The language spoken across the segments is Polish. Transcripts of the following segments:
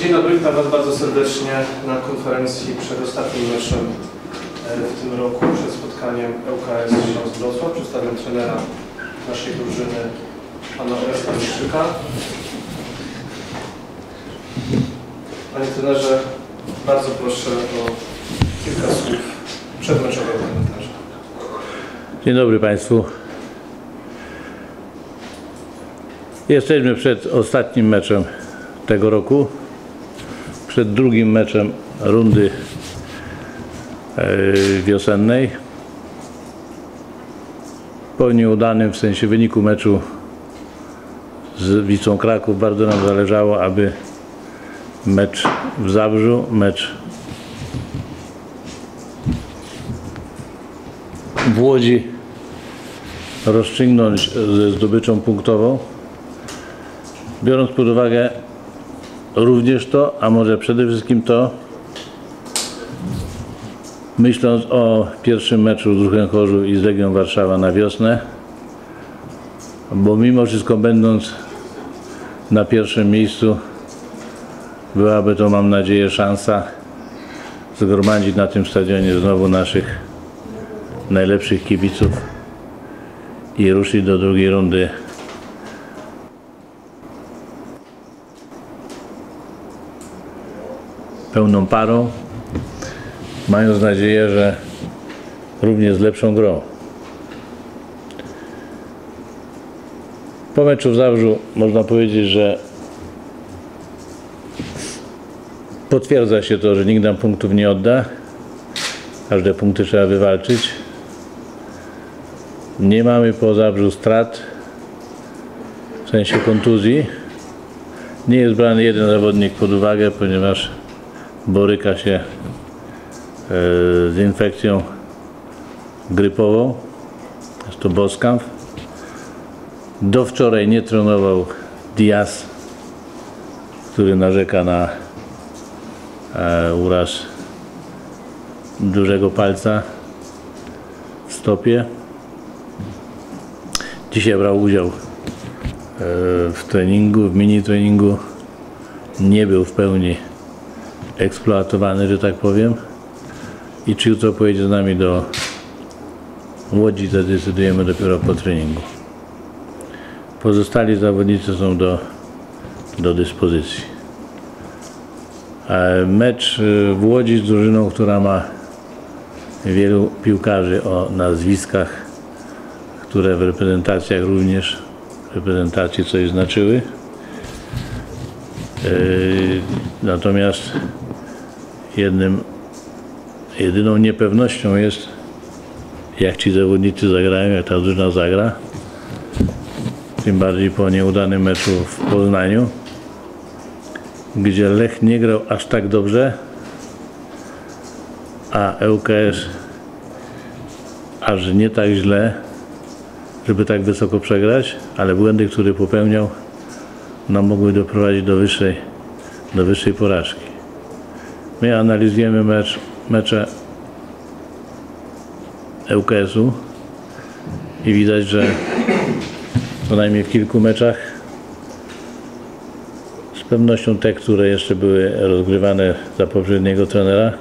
Dzień dobry, witam Was bardzo serdecznie na konferencji przed ostatnim meczem e, w tym roku, przed spotkaniem ŁKS Śląsk Wrocław. Przedstawiam trenera naszej drużyny, pana Oresta Mistrzyka. Panie trenerze, bardzo proszę o kilka słów przedmeczowego komentarza. Dzień dobry Państwu. Jesteśmy przed ostatnim meczem tego roku. Przed drugim meczem rundy e, wiosennej. Po nieudanym w sensie wyniku meczu z Wisłą Kraków bardzo nam zależało, aby mecz w Zabrzu, mecz w Łodzi rozstrzygnąć ze zdobyczą punktową, biorąc pod uwagę również to, a może przede wszystkim to, myśląc o pierwszym meczu z Ruchem Chorzów i z Legią Warszawa na wiosnę, bo mimo wszystko będąc na pierwszym miejscu, byłaby to, mam nadzieję, szansa zgromadzić na tym stadionie znowu naszych najlepszych kibiców i ruszyć do drugiej rundy. Pełną parą, mając nadzieję, że również z lepszą grą. Po meczu w Zabrzu można powiedzieć, że potwierdza się to, że nikt nam punktów nie odda. Każde punkty trzeba wywalczyć. Nie mamy po Zabrzu strat w sensie kontuzji. Nie jest brany jeden zawodnik pod uwagę, ponieważ boryka się e, z infekcją grypową. Jest to Boskamp. Do wczoraj nie trenował Diaz, który narzeka na e, uraz dużego palca w stopie. Dzisiaj brał udział e, w treningu, w mini treningu. Nie był w pełni eksploatowany, że tak powiem. I czy jutro pojedzie z nami do Łodzi, zadecydujemy dopiero po treningu. Pozostali zawodnicy są do, do dyspozycji. E, Mecz e, w Łodzi z drużyną, która ma wielu piłkarzy o nazwiskach, które w reprezentacjach również reprezentacji coś znaczyły. Yy, Natomiast jednym, jedyną niepewnością jest, jak ci zawodnicy zagrają, jak ta drużyna zagra. Tym bardziej po nieudanym meczu w Poznaniu, gdzie Lech nie grał aż tak dobrze, a ŁKS aż nie tak źle, żeby tak wysoko przegrać, ale błędy, które popełniał, no, mogły doprowadzić do wyższej, do wyższej porażki. My analizujemy mecz, mecze ŁKS-u i widać, że co najmniej w kilku meczach z pewnością te, które jeszcze były rozgrywane za poprzedniego trenera,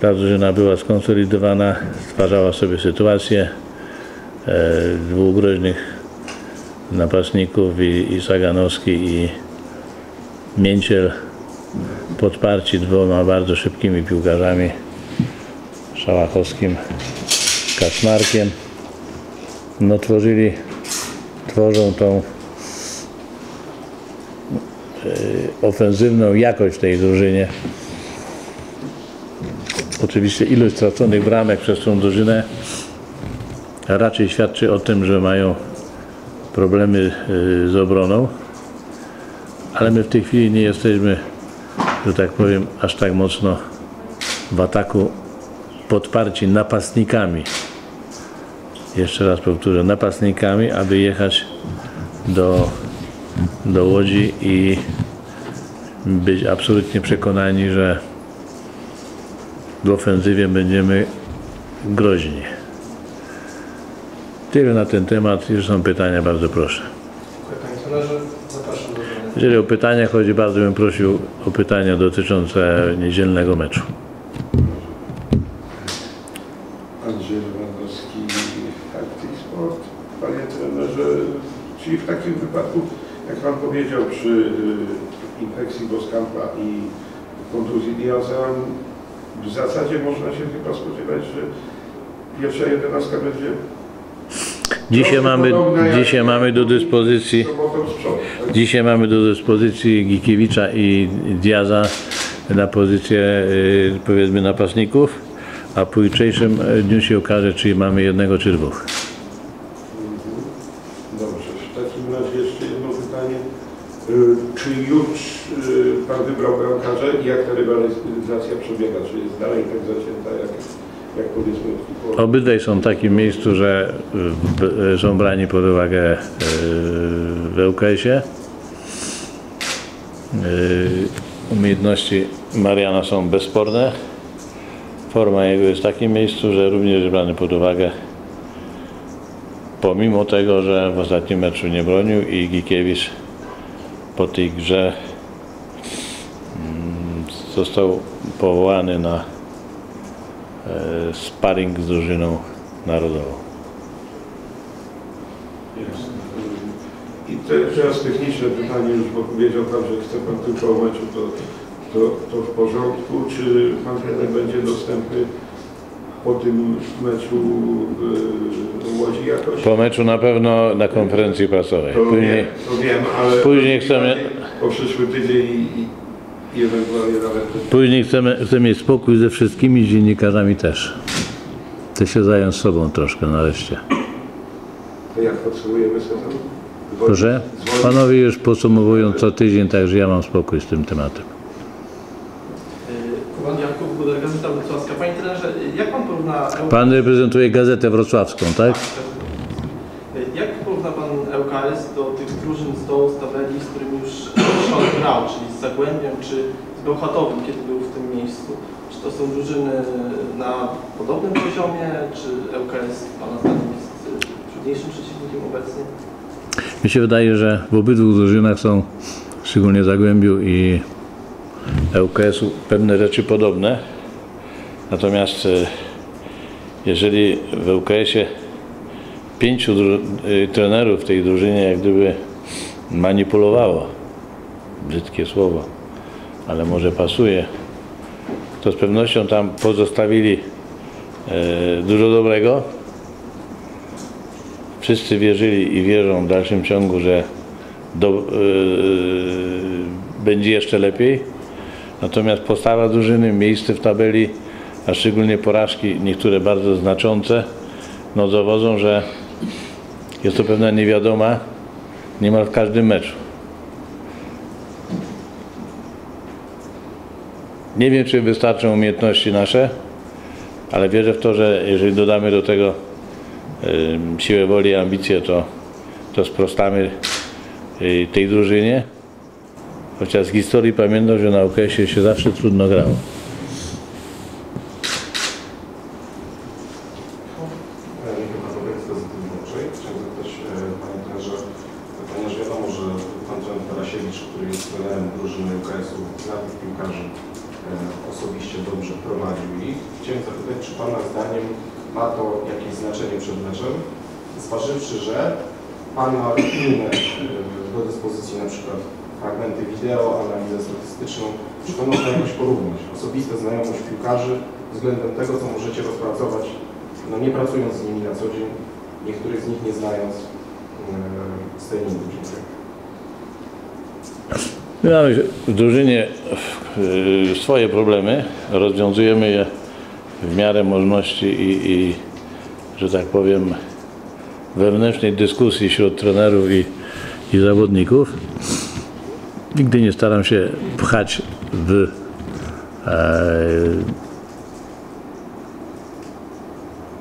ta drużyna była skonsolidowana, stwarzała sobie sytuację e, dwóch groźnych napastników i, i Saganowski i Mięciel podparci dwoma bardzo szybkimi piłkarzami Szałachowskim, Kaczmarkiem no tworzyli tworzą tą e, ofensywną jakość tej drużynie. Oczywiście ilość straconych bramek przez tą drużynę raczej świadczy o tym, że mają problemy y, z obroną, ale my w tej chwili nie jesteśmy, że tak powiem, aż tak mocno w ataku podparci napastnikami. Jeszcze raz powtórzę, napastnikami, aby jechać do, do Łodzi i być absolutnie przekonani, że w ofensywie będziemy groźni. Tyle na ten temat. Jeżeli są pytania, bardzo proszę. Panie Jeżeli o pytania chodzi, bardzo bym prosił o pytania dotyczące niedzielnego meczu. Andrzej Lewandowski, Active Sport. Panie trenerze, czyli w takim wypadku, jak Pan powiedział, przy y, infekcji Boskampa i kontuzji Diaza, w zasadzie można się chyba spodziewać, że pierwsza jedenastka będzie Dzisiaj mamy, dzisiaj mamy do dyspozycji? Dzisiaj mamy do dyspozycji Gikiewicza i Diaza na pozycję y, powiedzmy napastników, a po jutrzejszym y, dniu się okaże, czy mamy jednego czy dwóch. Dobrze, w takim razie jeszcze jedno pytanie. Y, Czy już Pan wybrał bramkarza i jak ta rywalizacja przebiega? Czy jest dalej tak zacięta, jak, jak powiedzmy? Obydwaj są w takim miejscu, że są brani pod uwagę y, w ŁKS-ie. Y, Umiejętności Mariana są bezsporne. Forma jego jest w takim miejscu, że również jest brany pod uwagę pomimo tego, że w ostatnim meczu nie bronił i Gikiewicz po tej grze mm, został powołany na e, sparring z drużyną narodową. I te- teraz techniczne pytanie, już bo powiedział Pan, że chce Pan tylko o meczu, to, to, to w porządku. Czy Pan trener będzie dostępny po tym meczu w Łodzi jakoś? Po meczu na pewno na konferencji prasowej. To Później, wiem, to wiem, ale później chcemy- po przyszły tydzień i, później chcemy, chcemy mieć spokój ze wszystkimi dziennikarzami też. Chcę się zająć sobą troszkę nareszcie. to jak podsumujemy sezon? Proszę? Panowie już podsumowują co tydzień, także ja mam spokój z tym tematem. Pan Jakub Buder, Gazeta Wrocławska. Panie trenerze, jak pan porówna... Pan reprezentuje gazetę wrocławską, tak? Do tych drużyn z dołu, tabeli, z którymi już Szon grał, czyli z Zagłębiem czy z Bełchatowym, kiedy był w tym miejscu? Czy to są drużyny na podobnym poziomie, czy ŁKS pana zdaniem jest y, trudniejszym przeciwnikiem obecnie? Mi się wydaje, że w obydwu drużynach są, szczególnie Zagłębiu i ŁKS-u, pewne rzeczy podobne. Natomiast e, jeżeli w ŁKS-ie pięciu y, trenerów tej drużynie jak gdyby manipulowało, brzydkie słowo, ale może pasuje, to z pewnością tam pozostawili e, dużo dobrego, wszyscy wierzyli i wierzą w dalszym ciągu, że do, yy, będzie jeszcze lepiej. Natomiast postawa drużyny, miejsce w tabeli, a szczególnie porażki, niektóre bardzo znaczące, no dowodzą, że jest to pewna niewiadoma niemal w każdym meczu. Nie wiem, czy wystarczą umiejętności nasze, ale wierzę w to, że jeżeli dodamy do tego siłę woli i ambicje, to, to sprostamy y, tej drużynie. Chociaż z historii pamiętam, że na UKS-ie się zawsze trudno grało. Michał Katowek z Gazety Wyborczej. Chciałem zapytać e, Panie Trenerze, ponieważ wiadomo, że Pan trener Tarasiewicz, który jest trenerem drużyny UKS-u, zna tych piłkarzy e, osobiście dobrze prowadził ich. Chciałem zapytać, czy Pana zdaniem ma to jakieś znaczenie przed meczem, zważywszy, że Pan ma inne e, do dyspozycji na przykład fragmenty wideo, analizę statystyczną, czy to można jakoś porównać? Osobiste znajomość piłkarzy względem tego, co możecie rozpracować no nie pracując z nimi na co dzień, niektórych z nich nie znając yy, z tej drużyny. My mamy w drużynie y, swoje problemy, rozwiązujemy je w miarę możliwości i, i że tak powiem, wewnętrznej dyskusji wśród trenerów i, i zawodników. Nigdy nie staram się pchać w e,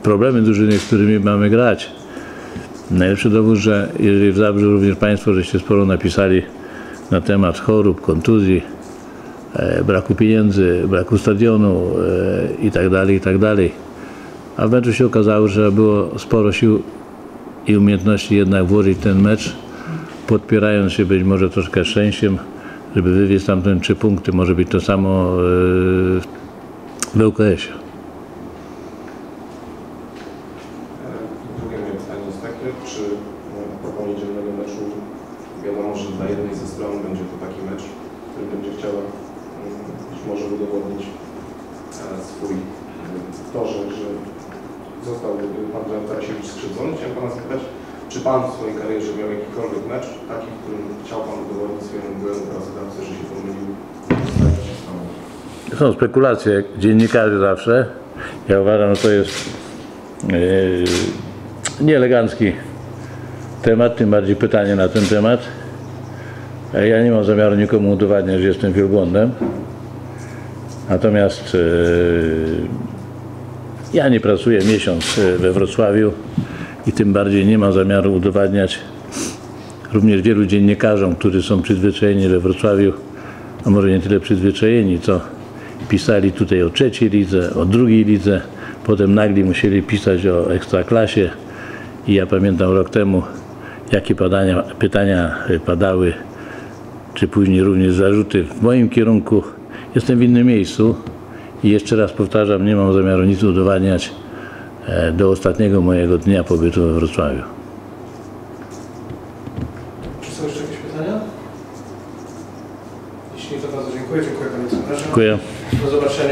problemy drużyny, z którymi mamy grać. Najlepszy dowód, że jeżeli w Zabrzu również Państwo żeście sporo napisali na temat chorób, kontuzji, e, braku pieniędzy, braku stadionu e, i tak tak. A w meczu się okazało, że było sporo sił i umiejętności jednak włożyć ten mecz podpierając się być może troszkę szczęściem, żeby wywieźć tamten trzy punkty. Może być to samo e, w ŁKS-ie. Drugie moje pytanie jest takie, czy propos niedzielnego meczu wiadomo, że dla jednej ze stron będzie to taki mecz, który będzie chciała mm, być może udowodnić e, swój e, torze, że został e, pan Tarasiewicz skrzywdzony. Chciałem pana zapytać, czy pan w swojej karierze miał jakikolwiek mecz taki, w którym chciał pan udowodnić swojemu byłemu pracodawcy, że się pomylił? Są spekulacje dziennikarzy zawsze. Ja uważam, że to jest e, nieelegancki temat, tym bardziej pytanie na ten temat. E, Ja nie mam zamiaru nikomu udowadniać, że jestem wielbłądem. Natomiast e, ja nie pracuję miesiąc e, we Wrocławiu i tym bardziej nie mam zamiaru udowadniać również wielu dziennikarzom, którzy są przyzwyczajeni we Wrocławiu, a może nie tyle przyzwyczajeni, co pisali tutaj o trzeciej lidze, o drugiej lidze, potem nagli musieli pisać o ekstraklasie i ja pamiętam rok temu, jakie padania, pytania padały, czy później również zarzuty w moim kierunku. Jestem w innym miejscu i jeszcze raz powtarzam, nie mam zamiaru nic udowadniać e, do ostatniego mojego dnia pobytu we Wrocławiu. Czy są jeszcze jakieś pytania? Jeśli nie, to bardzo dziękuję. Dziękuję Panie. Dziękuję. Do zobaczenia.